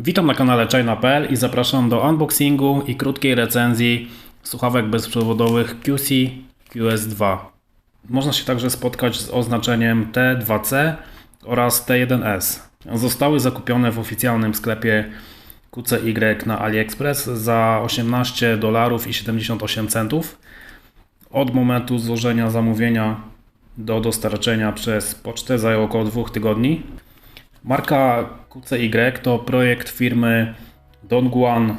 Witam na kanale China.pl i zapraszam do unboxingu i krótkiej recenzji słuchawek bezprzewodowych QC QS2. Można się także spotkać z oznaczeniem T2C oraz T1S. Zostały zakupione w oficjalnym sklepie QCY na AliExpress za 18 dolarów i 78 centów. Od momentu złożenia zamówienia do dostarczenia przez pocztę zajęło około 2 tygodni. Marka QCY to projekt firmy Dongguan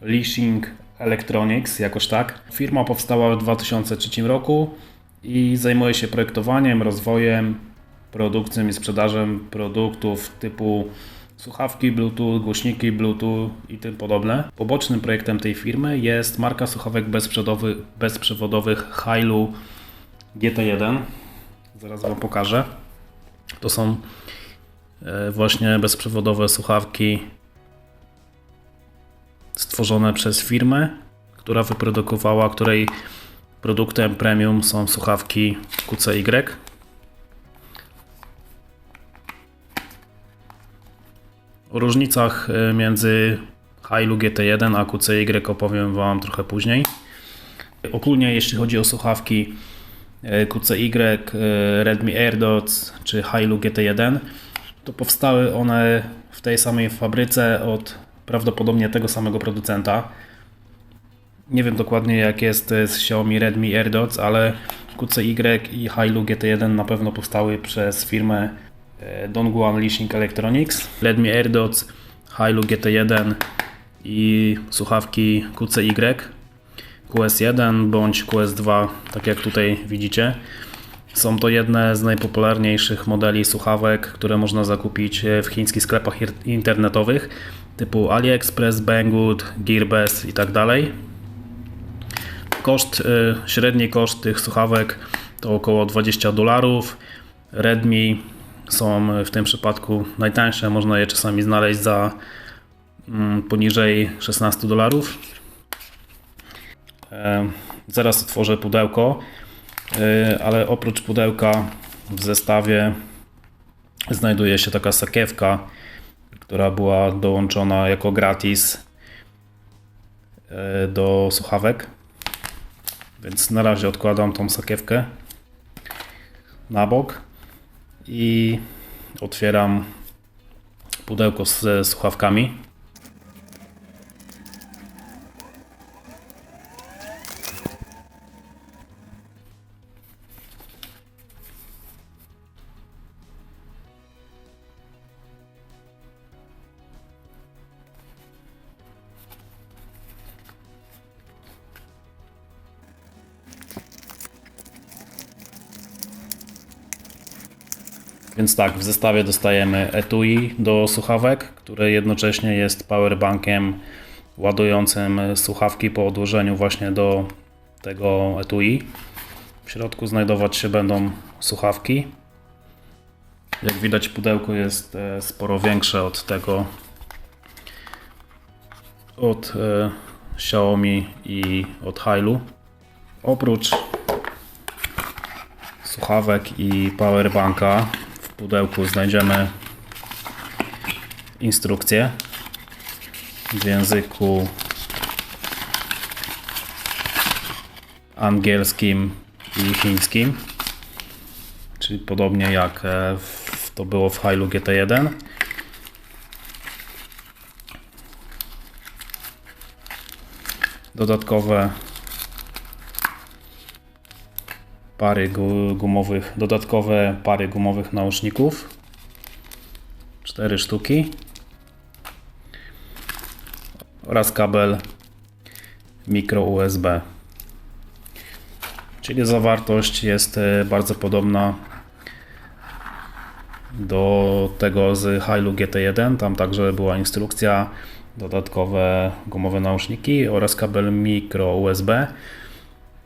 Leasing Electronics, jakoś tak. Firma powstała w 2003 roku i zajmuje się projektowaniem, rozwojem, produkcją i sprzedażą produktów typu słuchawki Bluetooth, głośniki Bluetooth i tym podobne. Pobocznym projektem tej firmy jest marka słuchawek bezprzewodowych, bezprzewodowych Hailu GT1. Zaraz Wam pokażę. To są właśnie bezprzewodowe słuchawki stworzone przez firmę, która wyprodukowała, której produktem premium są słuchawki QCY. O różnicach e, między Hailu GT1 a QCY opowiem Wam trochę później. Ogólnie jeśli chodzi o słuchawki e, QCY, e, Redmi AirDots czy Hailu GT1, to powstały one w tej samej fabryce od prawdopodobnie tego samego producenta. Nie wiem dokładnie jak jest z Xiaomi Redmi AirDots, ale QCY i Hailu GT1 na pewno powstały przez firmę Dongguan Leasing Electronics, Redmi AirDots, Hailu GT1 i słuchawki QCY, QS1 bądź QS2, tak jak tutaj widzicie. Są to jedne z najpopularniejszych modeli słuchawek, które można zakupić w chińskich sklepach internetowych typu AliExpress, Banggood, Gearbest i tak. Koszt, średni koszt tych słuchawek to około 20 dolarów. Redmi są w tym przypadku najtańsze, można je czasami znaleźć za mm, poniżej 16 dolarów. E, zaraz otworzę pudełko, e, ale oprócz pudełka w zestawie znajduje się taka sakiewka, która była dołączona jako gratis e, do słuchawek. Więc na razie odkładam tą sakiewkę na bok i otwieram pudełko ze słuchawkami. Więc tak, w zestawie dostajemy etui do słuchawek, które jednocześnie jest powerbankiem ładującym słuchawki po odłożeniu właśnie do tego etui. W środku znajdować się będą słuchawki. Jak widać pudełko jest e, sporo większe od tego od e, Xiaomi i od Hailu. Oprócz słuchawek i powerbanka pudełku znajdziemy instrukcję w języku angielskim i chińskim, czyli podobnie jak e, to było w Hailu GT1. Dodatkowe pary gumowych, dodatkowe pary gumowych nauszników. Cztery sztuki. Oraz kabel mikro USB. Czyli zawartość jest e, bardzo podobna do tego z Hailu GT1. Tam także była instrukcja, dodatkowe gumowe nauszniki oraz kabel mikro USB.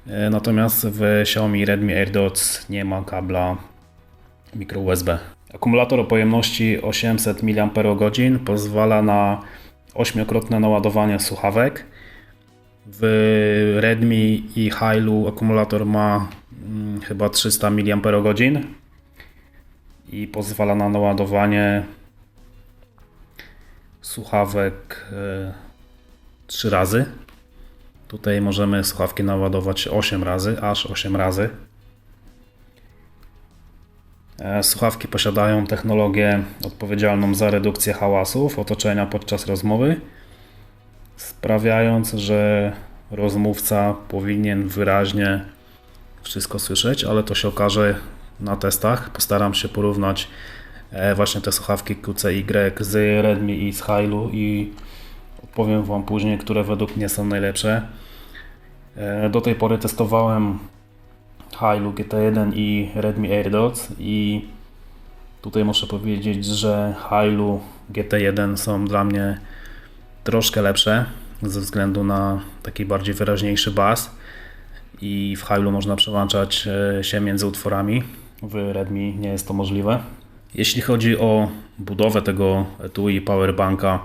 E, natomiast w Xiaomi Redmi AirDots nie ma kabla micro USB. Akumulator o pojemności 800 mAh pozwala na ośmiokrotne naładowanie słuchawek. W Redmi i Hailu akumulator ma hmm, chyba 300 mAh i pozwala na naładowanie słuchawek e, 3 razy. Tutaj możemy słuchawki naładować 8 razy, aż 8 razy. E, Słuchawki posiadają technologię odpowiedzialną za redukcję hałasów otoczenia podczas rozmowy, sprawiając, że rozmówca powinien wyraźnie wszystko słyszeć, ale to się okaże na testach. Postaram się porównać e, właśnie te słuchawki QCY z Redmi i z Hailu i powiem Wam później, które według mnie są najlepsze. E, Do tej pory testowałem Hailu GT1 i Redmi AirDots i tutaj muszę powiedzieć, że Hailu GT1 są dla mnie troszkę lepsze ze względu na taki bardziej wyraźniejszy bas i w Hailu można przełączać e, się między utworami. W Redmi nie jest to możliwe. Jeśli chodzi o budowę tego etui powerbanka,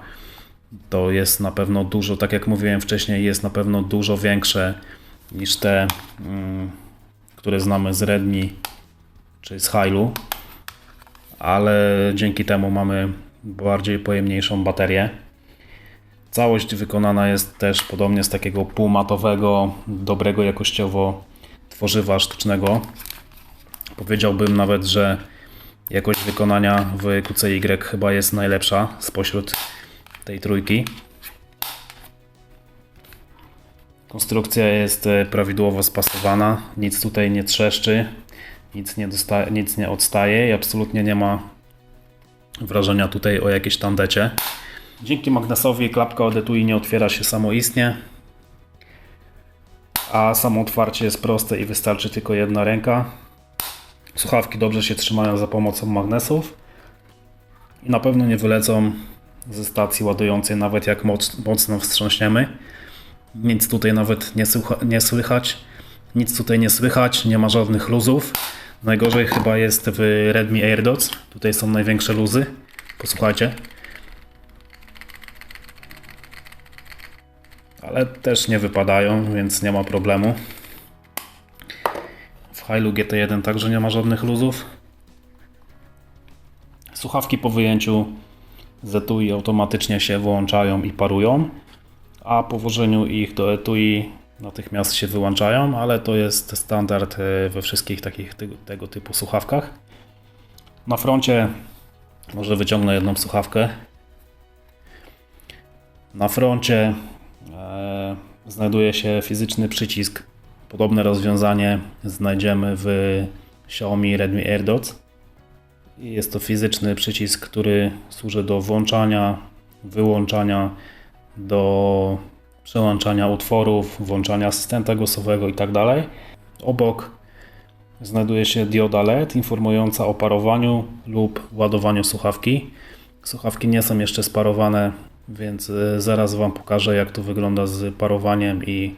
to jest na pewno dużo, tak jak mówiłem wcześniej, jest na pewno dużo większe niż te, mm, które znamy z Redmi czy z Hailu, ale dzięki temu mamy bardziej pojemniejszą baterię. Całość wykonana jest też podobnie z takiego półmatowego, dobrego jakościowo tworzywa sztucznego. Powiedziałbym nawet, że jakość wykonania w QCY chyba jest najlepsza spośród tej trójki. Konstrukcja jest e, prawidłowo spasowana, nic tutaj nie trzeszczy, nic nie, nic nie odstaje i absolutnie nie ma wrażenia tutaj o jakiejś tandecie. Dzięki magnesowi klapka od etui nie otwiera się samoistnie, a samo otwarcie jest proste i wystarczy tylko jedna ręka. Słuchawki dobrze się trzymają za pomocą magnesów i na pewno nie wylecą ze stacji ładującej, nawet jak moc, mocno wstrząśniemy. Nic tutaj nawet nie, nie słychać. Nic tutaj nie słychać, nie ma żadnych luzów. Najgorzej chyba jest w Redmi AirDots. Tutaj są największe luzy. Posłuchajcie. Ale też nie wypadają, więc nie ma problemu. W Hailu GT1 także nie ma żadnych luzów. Słuchawki po wyjęciu etui automatycznie się włączają i parują, a po włożeniu ich do etui natychmiast się wyłączają, ale to jest standard e, we wszystkich takich tego typu słuchawkach. Na froncie może wyciągnę jedną słuchawkę. Na froncie e, znajduje się fizyczny przycisk. Podobne rozwiązanie znajdziemy w Xiaomi Redmi AirDots. Jest to fizyczny przycisk, który służy do włączania, wyłączania, do przełączania utworów, włączania asystenta głosowego itd. Obok znajduje się dioda LED informująca o parowaniu lub ładowaniu słuchawki. Słuchawki nie są jeszcze sparowane, więc y, zaraz Wam pokażę jak to wygląda z parowaniem i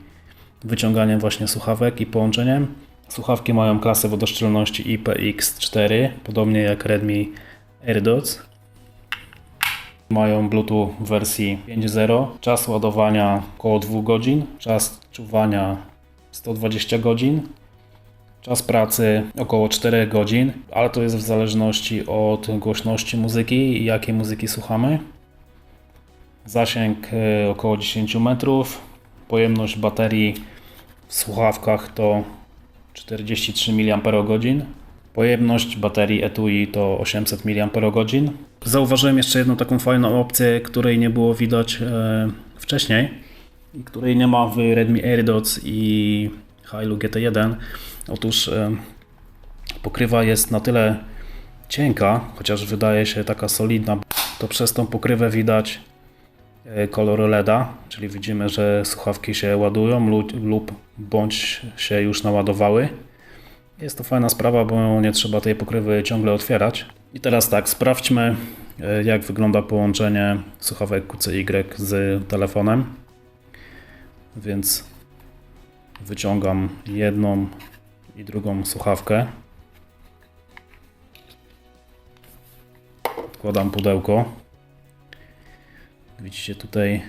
wyciąganiem właśnie słuchawek i połączeniem. Słuchawki mają klasę wodoszczelności IPX4, podobnie jak Redmi AirDots. Mają Bluetooth w wersji 5.0, czas ładowania około 2 godzin, czas czuwania 120 godzin, czas pracy około 4 godzin, ale to jest w zależności od głośności muzyki i jakiej muzyki słuchamy. Zasięg e, około 10 metrów, pojemność baterii w słuchawkach to 43 mAh. Pojemność baterii etui to 800 mAh. Zauważyłem jeszcze jedną taką fajną opcję, której nie było widać e, wcześniej i której nie ma w Redmi AirDots i Hailu GT1. Otóż e, pokrywa jest na tyle cienka, chociaż wydaje się taka solidna, to przez tą pokrywę widać e, kolor LEDa, czyli widzimy, że słuchawki się ładują lub, lub bądź się już naładowały. Jest to fajna sprawa, bo nie trzeba tej pokrywy ciągle otwierać. I teraz tak, sprawdźmy e, jak wygląda połączenie słuchawek QCY z telefonem. Więc wyciągam jedną i drugą słuchawkę. Odkładam pudełko. Widzicie tutaj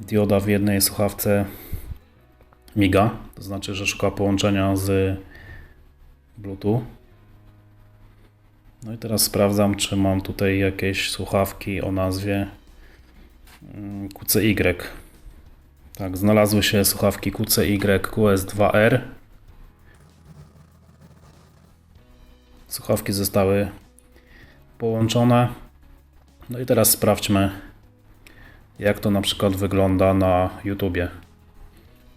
dioda w jednej słuchawce miga, to znaczy, że szuka połączenia z Bluetooth. No i teraz sprawdzam, czy mam tutaj jakieś słuchawki o nazwie mm, QCY. Tak, znalazły się słuchawki QCY QS2R. Słuchawki zostały połączone. No i teraz sprawdźmy, jak to na przykład wygląda na YouTubie.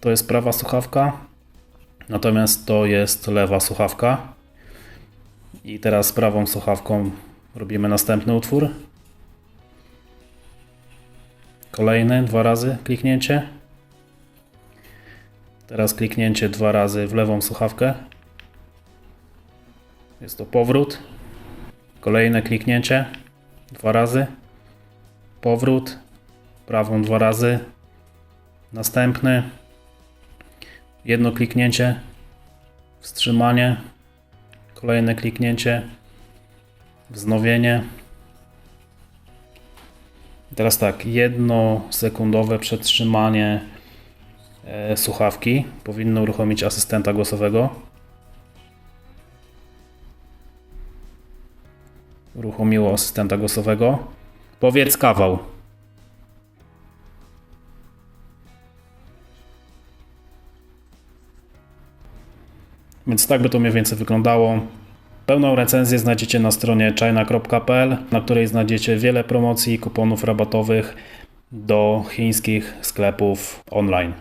To jest prawa słuchawka, natomiast to jest lewa słuchawka. I teraz prawą słuchawką robimy następny utwór. Kolejny, dwa razy kliknięcie. Teraz kliknięcie dwa razy w lewą słuchawkę. Jest to powrót. Kolejne kliknięcie dwa razy. Powrót. Prawą dwa razy. Następny. Jedno kliknięcie. Wstrzymanie. Kolejne kliknięcie. Wznowienie. Teraz tak, jedno sekundowe przetrzymanie e, słuchawki powinno uruchomić asystenta głosowego. Uruchomiło asystenta głosowego. Powiedz kawał. Więc tak by to mniej więcej wyglądało. Pełną recenzję znajdziecie na stronie china.pl, na której znajdziecie wiele promocji i kuponów rabatowych do chińskich sklepów online.